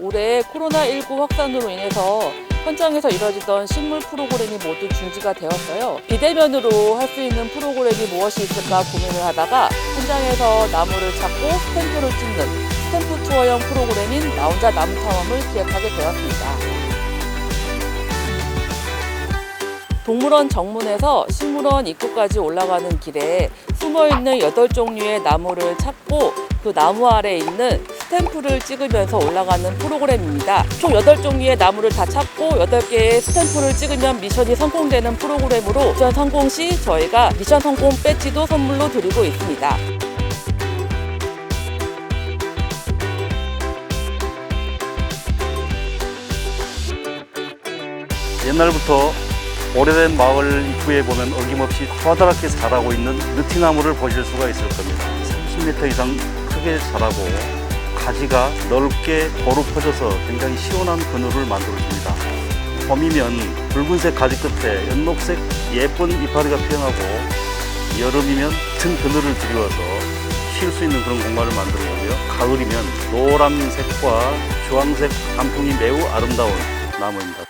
올해 코로나19 확산으로 인해서 현장에서 이뤄지던 식물 프로그램이 모두 중지가 되었어요. 비대면으로 할 수 있는 프로그램이 무엇이 있을까 고민을 하다가 현장에서 나무를 찾고 스탬프를 찍는 스탬프 투어형 프로그램인 나 혼자 나무 탐험을 기획하게 되었습니다. 동물원 정문에서 식물원 입구까지 올라가는 길에 숨어있는 8종류의 나무를 찾고 그 나무 아래에 있는 스탬프를 찍으면서 올라가는 프로그램입니다. 총 8종류의 나무를 다 찾고 8개의 스탬프를 찍으면 미션이 성공되는 프로그램으로 미션 성공 시 저희가 미션 성공 배지도 선물로 드리고 있습니다. 옛날부터 오래된 마을 입구에 보면 어김없이 커다랗게 자라고 있는 느티나무를 보실 수가 있을 겁니다. 30m 이상 크게 자라고 가지가 넓게 고루 퍼져서 굉장히 시원한 그늘을 만들어줍니다. 봄이면 붉은색 가지 끝에 연녹색 예쁜 이파리가 피어나고 여름이면 튼 그늘을 들이워서 쉴 수 있는 그런 공간을 만들어주고요. 가을이면 노란색과 주황색 단풍이 매우 아름다운 나무입니다.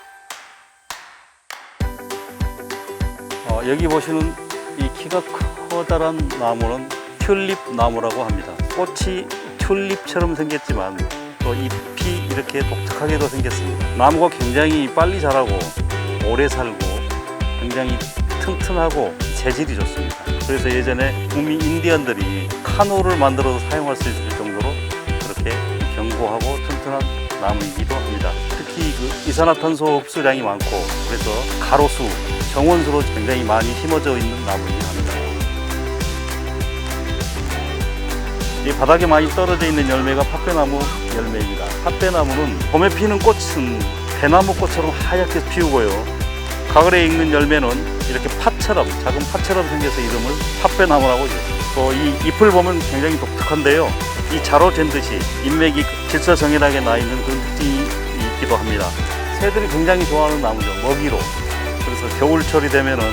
어, 여기 보시는 이 키가 커다란 나무는 튤립 나무라고 합니다. 꽃이 튤립처럼 생겼지만 또 잎이 이렇게 독특하게도 생겼습니다. 나무가 굉장히 빨리 자라고 오래 살고 굉장히 튼튼하고 재질이 좋습니다. 그래서 예전에 북미 인디언들이 카누를 만들어서 사용할 수 있을 정도로 그렇게 견고하고 튼튼한 나무이기도 합니다. 특히 그 이산화탄소 흡수량이 많고 그래서 가로수, 정원수로 굉장히 많이 심어져 있는 나무이긴 합니다. 이 바닥에 많이 떨어져 있는 열매가 팥배나무 열매입니다. 팥배나무는 봄에 피는 꽃은 배나무 꽃처럼 하얗게 피우고요. 가을에 익는 열매는 이렇게 팥처럼 작은 팥처럼 생겨서 이름을 팥배나무라고 지었습니다. 또 이 잎을 보면 굉장히 독특한데요. 이 자로 잰 듯이 잎맥이 질서정연하게 나 있는 그런 특징이 있기도 합니다. 새들이 굉장히 좋아하는 나무죠. 먹이로. 그래서 겨울철이 되면은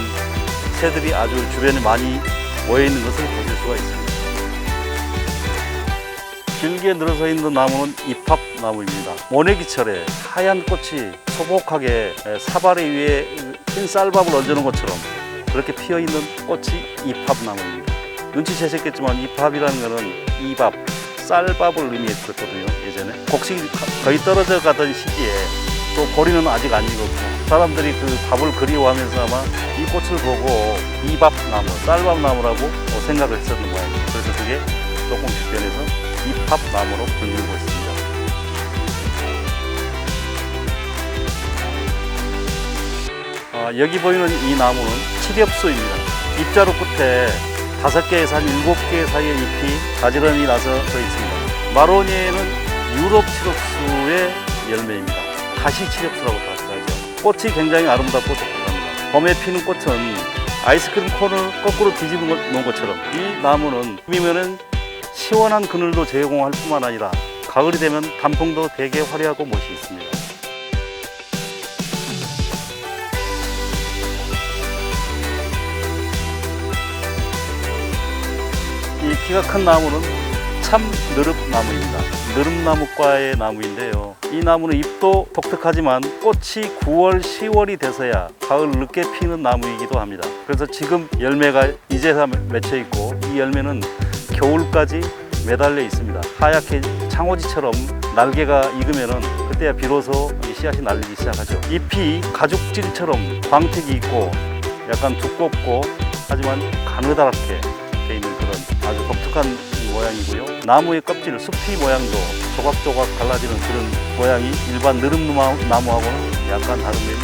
새들이 아주 주변에 많이 모여 있는 것을 보실 수가 있습니다. 길게 늘어서 있는 나무는 이팝나무입니다. 모내기철에 하얀 꽃이 소복하게 사발에 위에 흰 쌀밥을 얹어놓은 것처럼 그렇게 피어 있는 꽃이 이팝나무입니다. 눈치채셨겠지만 이팝이라는 것은 이밥, 쌀밥을 의미했었거든요. 예전에 곡식이 거의 떨어져 가던 시기에 또 보리는 아직 안 익었고 사람들이 그 밥을 그리워하면서 아마 이 꽃을 보고 이밥나무, 쌀밥나무라고 생각을 했었는 모양이에요. 그래서 그게 잎합나무로 불리고 있습니다. 아, 여기 보이는 이 나무는 칠엽수입니다. 잎자루 끝에 다섯 개에서 한 일곱 개 사이의 잎이 가지런히 나서 져 있습니다. 마로니에는 유럽 칠엽수의 열매입니다. 가시 칠엽수라고 하죠. 꽃이 굉장히 아름답고 독특합니다. 봄에 피는 꽃은 아이스크림 콘을 거꾸로 뒤집어 놓은 것처럼 이 나무는 봄이면은 시원한 그늘도 제공할 뿐만 아니라 가을이 되면 단풍도 되게 화려하고 멋이 있습니다. 이 키가 큰 나무는 참 느릅나무입니다. 느릅나무과의 나무인데요. 이 나무는 잎도 독특하지만 꽃이 9월, 10월이 돼서야 가을 늦게 피는 나무이기도 합니다. 그래서 지금 열매가 이제서 맺혀 있고 이 열매는 겨울까지 매달려 있습니다. 하얗게 창호지처럼 날개가 익으면은 그때야 비로소 이 씨앗이 날리기 시작하죠. 잎이 가죽질처럼 광택이 있고 약간 두껍고 하지만 가느다랗게 돼 있는 그런 아주 독특한 모양이고요. 나무의 껍질, 숲이 모양도 조각조각 갈라지는 그런 모양이 일반 느릅나무하고는 약간 면이